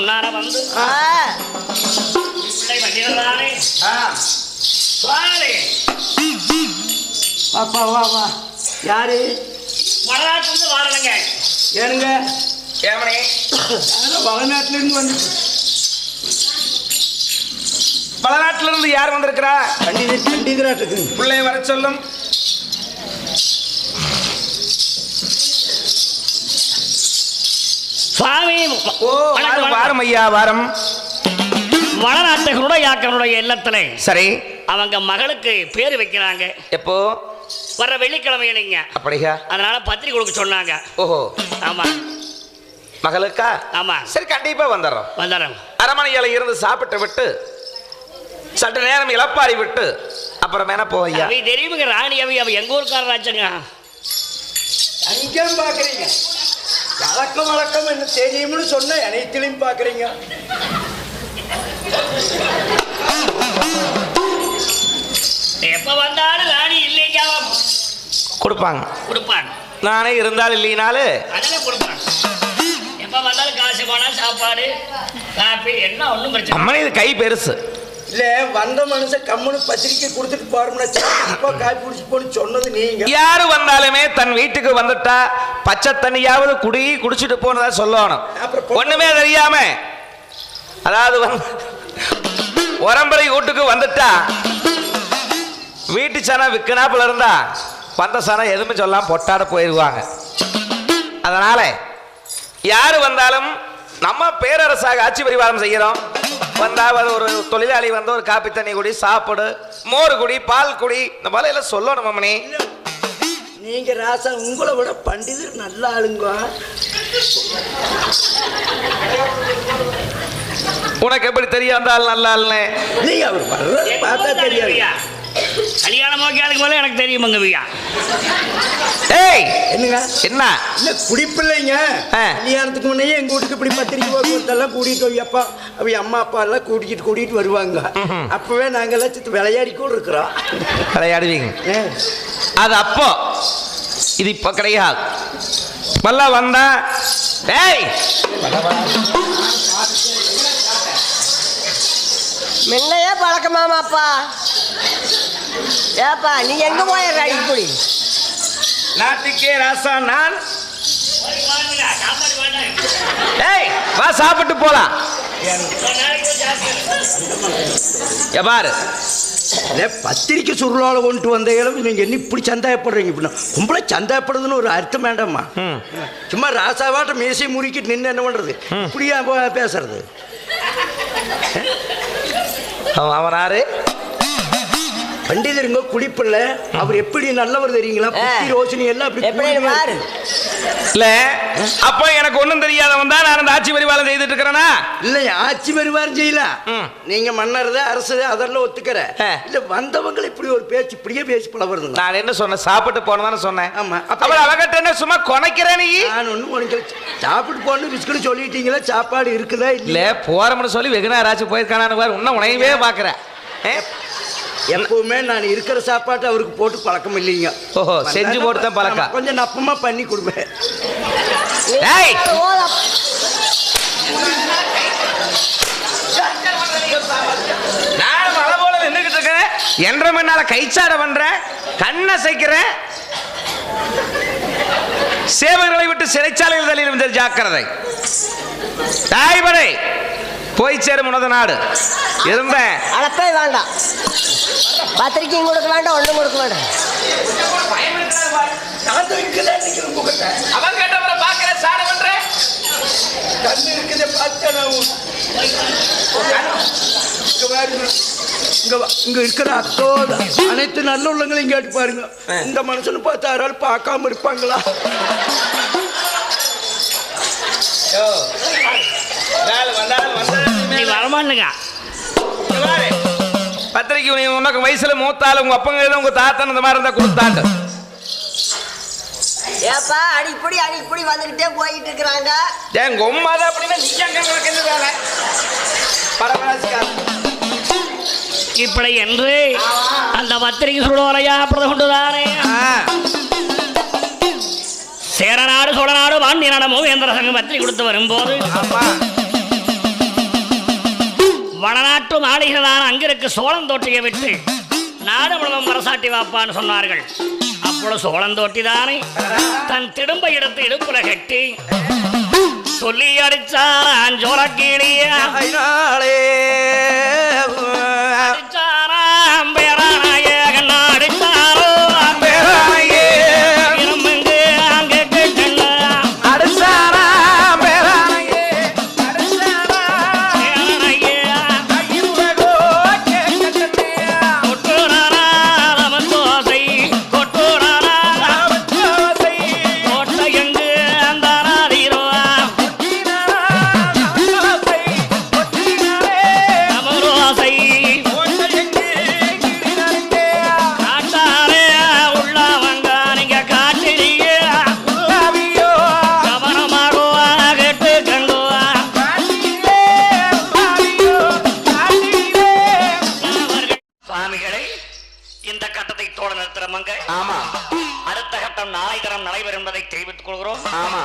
முன்னார வந்து. ஆ, பிள்ளை சுவாமி வாப்பா வா வா யாரு? வடநாட்டிலிருந்து வாரணுங்க ஏனுங்க ஏமனே. வடநாட்டுல இருந்து வந்து. வடநாட்டுல இருந்து யார் வந்திருக்கிறா? பண்டிதர் பண்டிதராட்டுக்கு. பிள்ளைய வர சொல்லும். சுவாமி வாரம், ஐயா வாரம். வடநாட்டுகளுடைய யாக்கனுடைய இல்லத்திலே சரி. அவங்க மகளுக்கு பேர் வைக்கிறாங்க. எப்போ? வர்ற வெள்ளிக்கிழமை இல்லைங்க. அப்படியா? அதனால பத்திரிக்கை கொடுக்க சொன்னாங்க. ஓஹோ. ஆமா. மகளுக்கா? ஆமா. சரி கண்டிப்பா வந்துடுறோம். வந்துடுறோம். அரமனையில இருந்து சாப்பிட்டு விட்டு சற்று நேரம் இளப்பாரி விட்டு அப்புறம் வேணா போ ஐயா? அவி தெரியுமுங்க ராணி அவி அவ எங்க ஊருக்காரராச்சுங்க. அங்கேயும் பாக்குறீங்க வழக்கம் வழக்கம் என்ன தெரியும்னு சொன்ன அனைத்திலையும் பாக்குறீங்க எப்ப வந்தாலும் ராணி இல்லைங்க கொடுப்பாங்க. கொடுப்பாங்க. நானே இருந்தால் இல்லைனாலும் அதெல்லாம் கொடுப்பாங்க. எப்ப வந்தாலும் காசு போனால் சாப்பாடு காப்பி என்ன ஒன்றும் பிரச்சனை இது கை பெருசு. இல்ல வந்த மனுஷன் கம்முனு பத்திரிக்கை கொடுத்துட்டு போறோம்னா இப்போ காப்பி குடிச்சு போன்னு சொன்னது நீங்க. யாரு வந்தாலுமே தன் வீட்டுக்கு வந்துட்டா பச்சை தண்ணியாவது குடி குடிச்சிட்டு போனதா சொல்லணும். ஒண்ணுமே தெரியாம அதாவது உரம்பரை வீட்டுக்கு வந்துட்டா வீட்டு சனம் விற்கனாப்புல இருந்தா வந்த சனம் எதுவுமே சொல்லாம பொட்டாட போயிடுவாங்க அதனால யாரு வந்தாலும் நம்ம பேரரசாக ஆட்சி பரிவாரம் செய்கிறோம் வந்தா வந்து ஒரு தொழிலாளி வந்து ஒரு காப்பி தண்ணி குடி சாப்பிடு மோர் குடி பால் குடி இந்த மாதிரி எல்லாம் சொல்லணும் மம்மனி நீங்க ராசா உங்களை விட பண்டிதர் நல்ல ஆளுங்க. உனக்கு எப்படி தெரியும் அந்த ஆள் நல்ல ஆள்னு? நீங்க அவர் பார்த்தா தெரியாது. கல்யாணம் ஓகேதுக்கு மேலே எனக்கு தெரியுமுங்க ஐயா ஏய் என்னங்க? என்ன? இல்ல குடிப்பில்லைங்க. கல்யாணத்துக்கு முன்னே எங்க வீட்டுக்கு இப்படி பத்திரிக்கை போக்குவரத்தெல்லாம் கூட்டிட்டு போய் அப்பா அவ அம்மா அப்பா எல்லாம் கூட்டிட்டு கூட்டிட்டு வருவாங்க. அப்பவே நாங்கெல்லாம் சித்து விளையாடி கூட இருக்கிறோம். விளையாடுவீங்க. அது அப்போ. இது இப்போ கிடையாது. பல்ல வந்தா. ஏய்! முன்னையே பழக்கமாமாப்பா ஏப்பா நீ எங்க போயிடுற இப்படி? நாட்டுக்கே ராசா நான். ஏய் வா சாப்பிட்டு போலாம். இல்ல, பத்திரிக்கை சுருளால கொண்டு வந்த இடம் நீங்க என்ன இப்படி சந்தாயப்படுறீங்க இப்படின்னா கும்பல சந்தாயப்படுதுன்னு ஒரு அர்த்தம் வேண்டாமா. சும்மா ராசாவாட்ட மீசை முறுக்கிட்டு நின்று என்ன பண்றது? இப்படியா பேசுறது? அவன் அவனாரு பண்டிதருங்க குடிப்பில்ல அவர் எப்படி நல்லவர் தெரியுங்களா? புத்தி ரோஷினி எல்லாம் அப்படி இல்ல அப்போ எனக்கு ஒண்ணும் தெரியாதவன் தான் நான் அந்த ஆட்சி பரிவாரம் செய்துட்டு இருக்கிறேனா? இல்ல ஆட்சி வருவார் செய்யலாம் ம். நீங்க மன்னர் அரசு அதெல்லாம் ஒத்துக்கிற. இல்ல வந்தவங்க இப்படி ஒரு பேச்சு இப்படியே பேசி பழகுறதுங்க நான் என்ன சொன்னேன்? சாப்பிட்டு போனதானே சொன்னேன். ஆமா. அப்ப- அப்புறம் அவகிட்ட என்ன சும்மா கொனைக்கிறேன் நீ? நான் ஒன்றும் உனக்கு சாப்பிட்டு போன்னு பிஸ்கட் சொல்லிட்டீங்களா சாப்பாடு இருக்குதா இல்ல இல்ல போறோம்னு சொல்லி வெகு நேராச்சும் போயிருக்கானு பாரு இன்னும் உனையவே பாக்குறேன்? எப்பவுமே நான் இருக்கிற சாப்பாட்டு அவருக்கு போட்டு பழக்கம் இல்லைங்க. ஓஹோ, செஞ்சு போட்டு தான் பழக்கம். கொஞ்சம் நப்பமா பண்ணி கொடுப்பேன். நான் மலை போல நின்றுகிட்டு இருக்கிறேன் என்ற மண்ணால கைச்சாட பண்றேன். கண்ணை சைக்கிறேன் சேவர்களை விட்டு சிறைச்சாலையில் தள்ளிடும் ஜாக்கிரதை. தாய்படை போய் சேரும் உனது நாடு. இருந்தேன் அழப்பே வேண்டாம். பத்திரிக்கையும் கொடுக்க வேண்டாம் ஒன்றும் கொடுக்க வேண்டாம். அவன் கேட்டவரை பார்க்கிற சாட கண்ணு இருக்குதே இங்க இருக்கிற அத்தோட அனைத்து நல்ல உள்ளங்களையும் கேட்டு பாருங்க. இந்த மனுஷனை பார்த்து யாராலும் பார்க்காம இருப்பாங்களா? நீ வரமாட்டேங்க பத்திரிக்கை நீ உனக்கு வயசுல மூத்தாள் உங்க அப்பங்க ஏதோ உங்க தாத்தன் இந்த மாதிரி இருந்தா கொடுத்தாண்டு. ஏப்பா அடிப்படி அடிப்படி வந்துகிட்டே போயிட்டு இருக்கிறாங்க ஏன் தான் அப்படின்னா நீ அங்க உனக்கு என்ன வேலை. பரவாயில்ல இப்படி என்று அந்த பத்திரிகை சுடுவரையா பிரத கொண்டுதானே? சேரநாடு சோழநாடு பாண்டிய நடமும் எந்திர சங்கம் பத்திரிகை கொடுத்து வரும்போது ஆமா. வடநாட்டு மாளிகளான அங்கிருக்கு சோளம் தோற்றிய விட்டு நாடு முழுவதும் மரசாட்டி வாப்பான்னு சொன்னார்கள். அப்பொழுது சோழம் தோட்டிதானே தன்? திரும்ப எடுத்து இடுப்புல கட்டி சொல்லி அடிச்சான் ஜோரக்கீழியே அடிச்சா மாநிலம் நடைபெறும் என்பதை தெரிவித்துக் கொள்கிறோம். ஆமா.